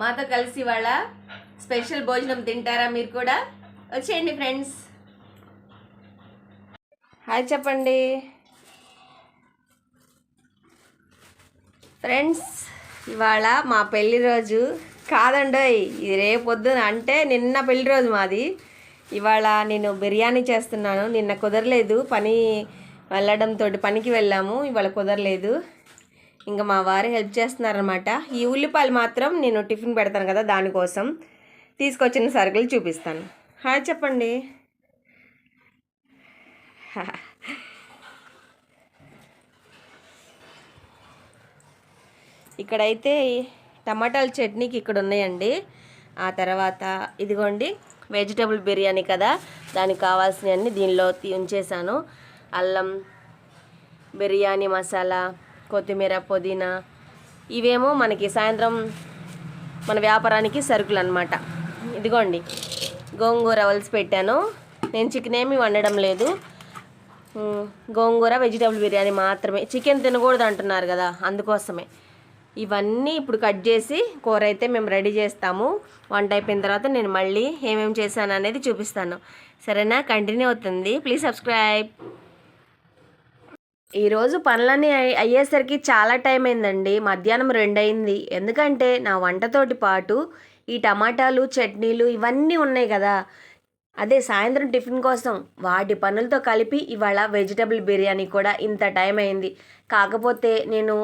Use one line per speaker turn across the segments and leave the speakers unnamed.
మాతో కలిసి వాళ్ళ స్పెషల్ భోజనం తింటారా మీరు కూడా? వచ్చేయండి ఫ్రెండ్స్. హాయ్ చెప్పండి. ఫ్రెండ్స్ ఇవాళ మా పెళ్ళి రోజు కాదండోయ్ ఇది రేపు పొద్దున అంటే నిన్న పెళ్ళి రోజు మాది. ఇవాళ నేను బిర్యానీ చేస్తున్నాను నిన్న కుదరలేదు పని వెళ్ళడంతో పనికి వెళ్ళాము ఇవాళ కుదరలేదు. ఇంకా మా వారు హెల్ప్ చేస్తున్నారనమాట ఈ ఉల్లిపాయలు మాత్రం నేను టిఫిన్ పెడతాను కదా దానికోసం. తీసుకొచ్చిన సరుకులు చూపిస్తాను. హాయ్ చెప్పండి. ఇక్కడైతే టమాటాల చట్నీకి ఇక్కడ ఉన్నాయండి. ఆ తర్వాత ఇదిగోండి వెజిటబుల్ బిర్యానీ కదా. దానికి కావాల్సినవన్నీ దీనిలో ఉంచేసాను అల్లం బిర్యానీ మసాలా కొత్తిమీర పుదీనా ఇవేమో మనకి సాయంత్రం మన వ్యాపారానికి సరుకులు అనమాట ఇదిగోండి గోంగూర వలసి పెట్టాను. నేను చికెన్ ఏమి వండడం లేదు. గోంగూర వెజిటబుల్ బిర్యానీ మాత్రమే. చికెన్ తినకూడదు అంటున్నారు కదా అందుకోసమే. ఇవన్నీ ఇప్పుడు కట్ చేసి కూర అయితే మేము రెడీ చేస్తాము. వంట అయిపోయిన తర్వాత నేను మళ్ళీ ఏమేమి చేశాను అనేది చూపిస్తాను. సరేనా? కంటిన్యూ అవుతుంది. Please subscribe. ఈరోజు పనులన్నీ అయ్యేసరికి చాలా టైం అయిందండి. మధ్యాహ్నం రెండయింది. ఎందుకంటే నా వంటతోటి పాటు ఈ టమాటాలు చట్నీలు ఇవన్నీ ఉన్నాయి కదా. అదే సాయంత్రం టిఫిన్ కోసం వాటి పనులతో కలిపి ఇవాళ వెజిటబుల్ బిర్యానీ కూడా ఇంత టైం అయింది. కాకపోతే నేను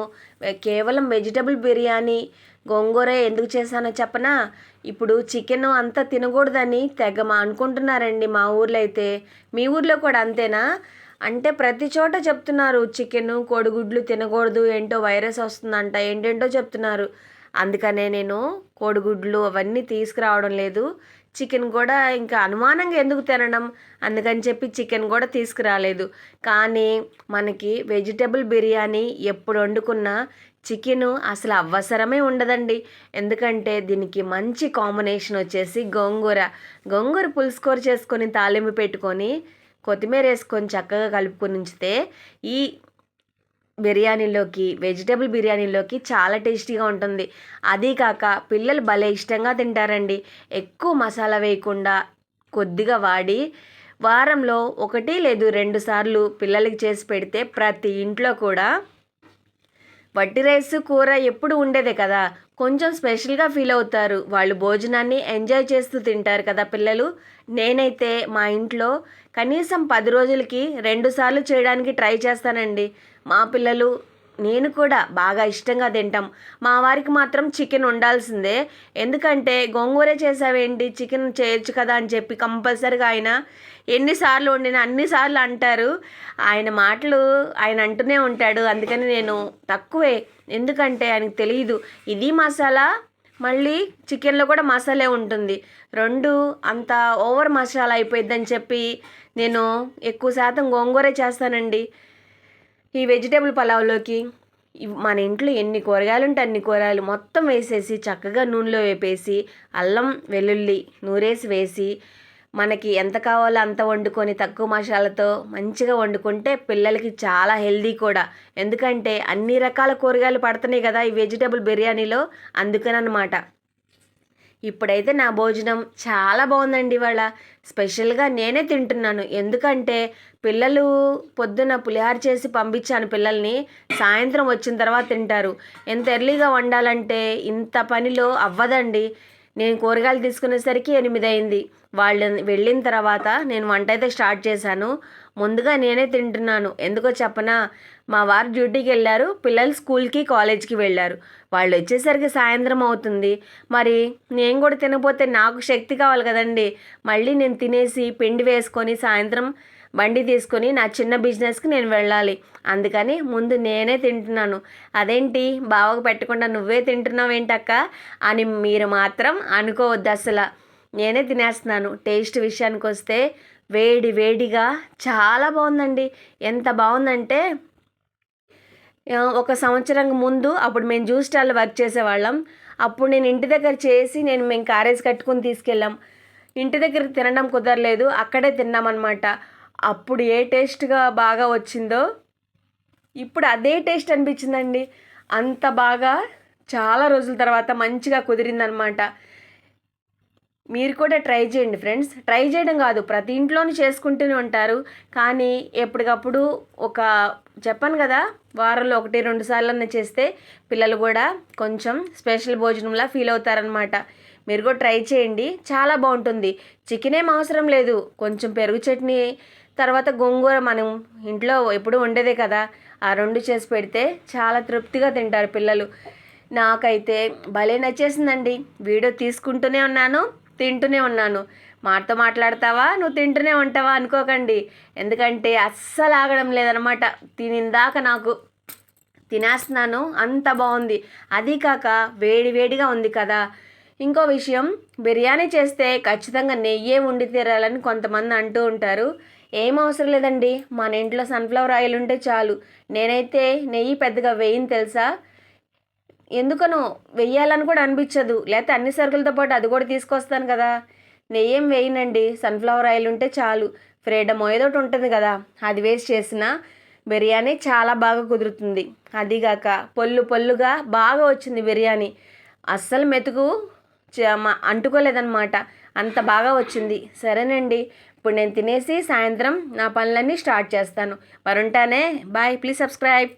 కేవలం వెజిటబుల్ బిర్యానీ గోంగూర ఎందుకు చేశానో చెప్పనా? ఇప్పుడు చికెన్ అంతా తినకూడదని తెగ మా అనుకుంటున్నారండి మా ఊర్లో అయితే. మీ ఊర్లో కూడా అంతేనా? అంటే ప్రతి చోట చెప్తున్నారు చికెన్ కోడిగుడ్లు తినకూడదు ఏంటో వైరస్ వస్తుందంట ఏంటేంటో చెప్తున్నారు. అందుకనే నేను కోడిగుడ్లు అవన్నీ తీసుకురావడం లేదు. చికెన్ కూడా ఇంకా అనుమానంగా ఎందుకు తినడం? అందుకని చెప్పి చికెన్ కూడా తీసుకురాలేదు. కానీ మనకి వెజిటబుల్ బిర్యానీ ఎప్పుడు వండుకున్నా చికెన్ అసలు అవసరమే ఉండదండి. ఎందుకంటే దీనికి మంచి కాంబినేషన్ వచ్చేసి గోంగూర. గోంగూర పులుసుకూర చేసుకొని తాలింపు పెట్టుకొని కొత్తిమీర వేసుకొని చక్కగా కలుపుకొని ఉంచితే ఈ బిర్యానీలోకి వెజిటేబుల్ బిర్యానీలోకి చాలా టేస్టీగా ఉంటుంది. అదీ కాక పిల్లలు భలే ఇష్టంగా తింటారండి. ఎక్కువ మసాలా వేయకుండా కొద్దిగా వాడి వారంలో ఒకటి లేదు రెండు సార్లు పిల్లలకి చేసి పెడితే ప్రతి ఇంట్లో కూడా వట్టి రైస్ కూర ఎప్పుడు ఉండేదే కదా. కొంచెం స్పెషల్గా ఫీల్ అవుతారు. వాళ్ళు భోజనాన్ని ఎంజాయ్ చేస్తూ తింటారు కదా పిల్లలు. నేనైతే మా ఇంట్లో కనీసం పది రోజులకి రెండుసార్లు చేయడానికి ట్రై చేస్తానండి. మా పిల్లలు నేను కూడా బాగా ఇష్టంగా తింటాం. మా వారికి మాత్రం చికెన్ ఉండాల్సిందే. ఎందుకంటే గోంగూర చేసావేంటి? చికెన్ చేయొచ్చు కదా అని చెప్పి కంపల్సరీగా ఆయన ఎన్నిసార్లు వండినా అన్నిసార్లు అంటారు. ఆయన మాటలు ఆయన అంటూనే ఉంటాడు. అందుకని నేను తక్కువే. ఎందుకంటే ఆయనకు తెలియదు ఇది మసాలా మళ్ళీ చికెన్లో కూడా మసాలే ఉంటుంది. రెండు అంత ఓవర్ మసాలా అయిపోయిద్దని చెప్పి నేను ఎక్కువ శాతం గోంగూరే చేస్తానండి. ఈ వెజిటేబుల్ పలావ్లోకి మన ఇంట్లో ఎన్ని కూరగాయలు ఉంటే అన్ని కూరగాయలు మొత్తం వేసేసి చక్కగా నూనెలో వేపేసి అల్లం వెల్లుల్లి నూరేసి వేసి మనకి ఎంత కావాలో అంత వండుకొని తక్కువ మసాలాతో మంచిగా వండుకుంటే పిల్లలకి చాలా హెల్దీ కూడా. ఎందుకంటే అన్ని రకాల కూరగాయలు పడుతున్నాయి కదా ఈ వెజిటేబుల్ బిర్యానీలో. అందుకనమాట ఇప్పుడైతే నా భోజనం చాలా బాగుందండి ఇవాళ. స్పెషల్గా నేనే తింటున్నాను. ఎందుకంటే పిల్లలు పొద్దున పులిహార చేసి పంపించాను పిల్లల్ని. సాయంత్రం వచ్చిన తర్వాత తింటారు. ఎంత ఎర్లీగా వండాలంటే ఇంత పనిలో అవ్వదండి. నేను కూరగాయలు తీసుకునేసరికి ఎనిమిది అయింది వాళ్ళు వెళ్ళిన తర్వాత నేను వంట అయితే స్టార్ట్ చేశాను. ముందుగా నేనే తింటున్నాను. ఎందుకో చెప్పనా? మా వారు డ్యూటీకి వెళ్ళారు. పిల్లలు స్కూల్కి కాలేజ్కి వెళ్ళారు. వాళ్ళు వచ్చేసరికి సాయంత్రం అవుతుంది. మరి నేను కూడా తినపోతే నాకు శక్తి కావాలి కదండి. మళ్ళీ నేను తినేసి పిండి వేసుకొని సాయంత్రం బండి తీసుకొని నా చిన్న బిజినెస్కి నేను వెళ్ళాలి. అందుకని ముందు నేనే తింటున్నాను. అదేంటి? బావకు పెట్టకుండా నువ్వే తింటున్నావు ఏంటక్క అని మీరు మాత్రం అనుకోవద్దు అసలు. నేనే తినేస్తున్నాను. టేస్ట్ విషయానికి వస్తే వేడి వేడిగా చాలా బాగుందండి. ఎంత బాగుందంటే ఒక సంవత్సరం ముందు అప్పుడు మేము జ్యూస్ స్టాల్లో వర్క్ చేసేవాళ్ళం. అప్పుడు నేను ఇంటి దగ్గర చేసి నేను మేము క్యారేజ్ కట్టుకుని తీసుకెళ్ళాం. ఇంటి దగ్గర తినడం కుదరలేదు. అక్కడే తిన్నామన్నమాట. అప్పుడు ఏ టేస్ట్గా బాగా వచ్చిందో ఇప్పుడు అదే టేస్ట్ అనిపించిందండి. అంత బాగా చాలా రోజుల తర్వాత మంచిగా కుదిరిందనమాట. మీరు కూడా ట్రై చేయండి ఫ్రెండ్స్. ట్రై చేయడం కాదు ప్రతి ఇంట్లోనూ చేసుకుంటూనే ఉంటారు. కానీ ఎప్పటికప్పుడు ఒక చెప్పాను కదా వారంలో ఒకటి రెండు సార్లు చేస్తే పిల్లలు కూడా కొంచెం స్పెషల్ భోజనంలా ఫీల్ అవుతారనమాట. మీరు కూడా ట్రై చేయండి. చాలా బాగుంటుంది. చికెన్ ఏం అవసరం లేదు. కొంచెం పెరుగు చట్నీ తర్వాత గోంగూర మనం ఇంట్లో ఎప్పుడు ఉండేదే కదా. ఆ రెండు చేసి పెడితే చాలా తృప్తిగా తింటారు పిల్లలు. నాకైతే భలే నచ్చేసిందండి. వీడియో తీసుకుంటూనే ఉన్నాను తింటూనే ఉన్నాను. మాతో మాట్లాడతావా? నువ్వు తింటూనే ఉంటావా అనుకోకండి. ఎందుకంటే అస్సలు ఆగడం లేదనమాట. తినిందాక నాకు తినేస్తున్నాను అంత బాగుంది. అది కాక వేడి వేడిగా ఉంది కదా. ఇంకో విషయం బిర్యానీ చేస్తే ఖచ్చితంగా నెయ్యే ఉండి తీరాలని కొంతమంది అంటూ ఉంటారు. ఏం అవసరం లేదండి. మన ఇంట్లో సన్ఫ్లవర్ ఆయిల్ ఉంటే చాలు. నేనైతే నెయ్యి పెద్దగా వేయింది తెలుసా? ఎందుకనో వెయ్యాలని కూడా అనిపించదు. లేకపోతే అన్ని సరుకులతో పాటు అది కూడా తీసుకొస్తాను కదా. నెయ్యేం వేయనండి. సన్ఫ్లవర్ ఆయిల్ ఉంటే చాలు. ఫ్రీడమ్ ఏదోటి ఒకటి ఉంటుంది కదా. అది వేస్ట్ చేసిన బిర్యానీ చాలా బాగా కుదురుతుంది. అదిగాక పొల్లు పొల్లుగా బాగా వచ్చింది బిర్యానీ. అస్సలు మెతుకు అంటుకోలేదన్నమాట. అంత బాగా వచ్చింది. సరేనండి. ఇప్పుడు నేను తినేసి సాయంత్రం నా పనులన్నీ స్టార్ట్ చేస్తాను. మరి బాయ్. Please subscribe.